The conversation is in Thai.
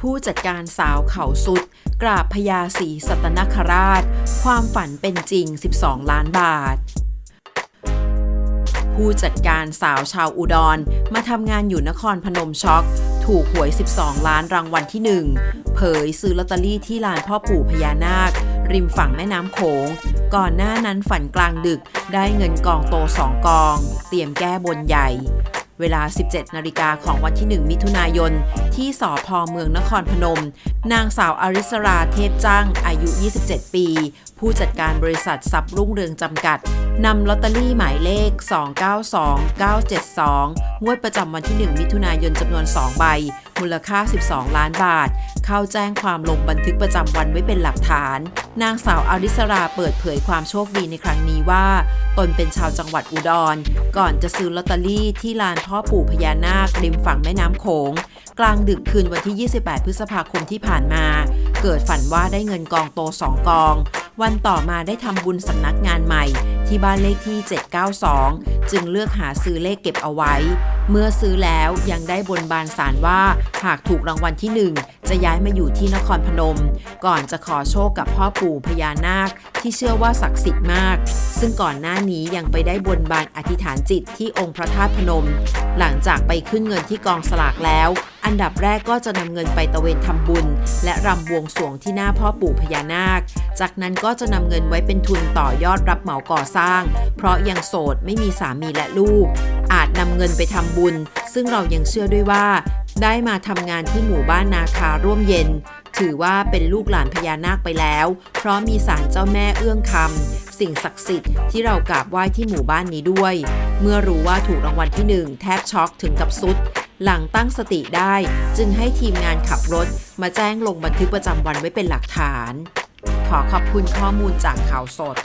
ผู้จัดการสาวเขาสุด กราบพญาศรีสัตนคราช ความฝันเป็นจริง 12 ล้านบาท ผู้จัดการสาวชาวอุดร มาทำงานอยู่นครพนมช็อก ถูกหวย 12 ล้านรางวัลที่ 1 เผยซื้อลอตเตอรี่ที่ลานพ่อปู่พญานาค ริมฝั่งแม่น้ำโขง ก่อนหน้านั้นฝันกลางดึกได้เงินกองโต2กอง เตรียมแก้บนใหญ่ เวลา 17 นาฬิกาของวันที่ 1 มิถุนายน ที่สพเมืองนครพนม นางสาวอาริสราเทพจ้างอายุ 27 ปี ผู้จัดการบริษัทซับรุ่งเรืองจำกัด นำลอตเตอรี่หมายเลข 292972 งวดประจำวันที่ 1 มิถุนายนจำนวน 2 ใบ มูลค่า 12 ล้านบาท เข้าแจ้งความลงบันทึกประจำวันไว้เป็นหลักฐาน นางสาวอาริสราเปิดเผยความโชคดีในครั้งนี้ว่า ตนเป็นชาวจังหวัดอุดร ก่อนจะซื้อลอตเตอรี่ที่ลานพ่อปู่พญานาคริมฝั่งแม่น้ำโขงกลางดึกคืนวันที่ 28 พฤษภาคมที่ผ่านมา เกิดฝันว่าได้เงินกองโต 2 กอง วันต่อมาได้ทำบุญสำนักงานใหม่ ที่บ้านเลขที่ 792 จึงเลือกหาซื้อเลขเก็บเอาไว้ เมื่อซื้อแล้วยังได้บนบานสารว่า หากถูกรางวัลที่ 1 จะย้ายมาอยู่ที่นครพนม ก่อนจะขอโชคกับพ่อปู่พญานาค ที่เชื่อว่าศักดิ์สิทธิ์มาก ซึ่งก่อนหน้านี้ยังไปได้บนบานอธิษฐานจิตที่องค์พระธาตุพนม หลังจากไปขึ้นเงินที่กองสลากแล้ว อันดับแรกก็จะนำเงินไปตะเวนทำบุญ และรำบวงสรวงที่หน้าพ่อปู่พญานาค จากนั้นก็จะนำเงินไว้เป็นทุนต่อยอดรับเหมาก่อสร้าง เพราะยังโสดไม่มีสามีและลูก อาจนำเงินไปทำบุญ ซึ่งเรายังเชื่อด้วยว่า ได้มาทำงานที่หมู่บ้านนาคาร่วมเย็น ถือว่าเป็นลูกหลานพญานาคไปแล้ว เพราะมีศาลเจ้าแม่เอื้องคำสิ่งศักดิ์สิทธิ์ที่เรากราบไหว้ที่หมู่บ้านนี้ด้วย เมื่อรู้ว่าถูกรางวัลที่หนึ่งแทบช็อกถึงกับสุด หลังตั้งสติได้ จึงให้ทีมงานขับรถ มาแจ้งลงบันทึกประจำวันไว้เป็นหลักฐาน ขอขอบคุณข้อมูลจากข่าวสด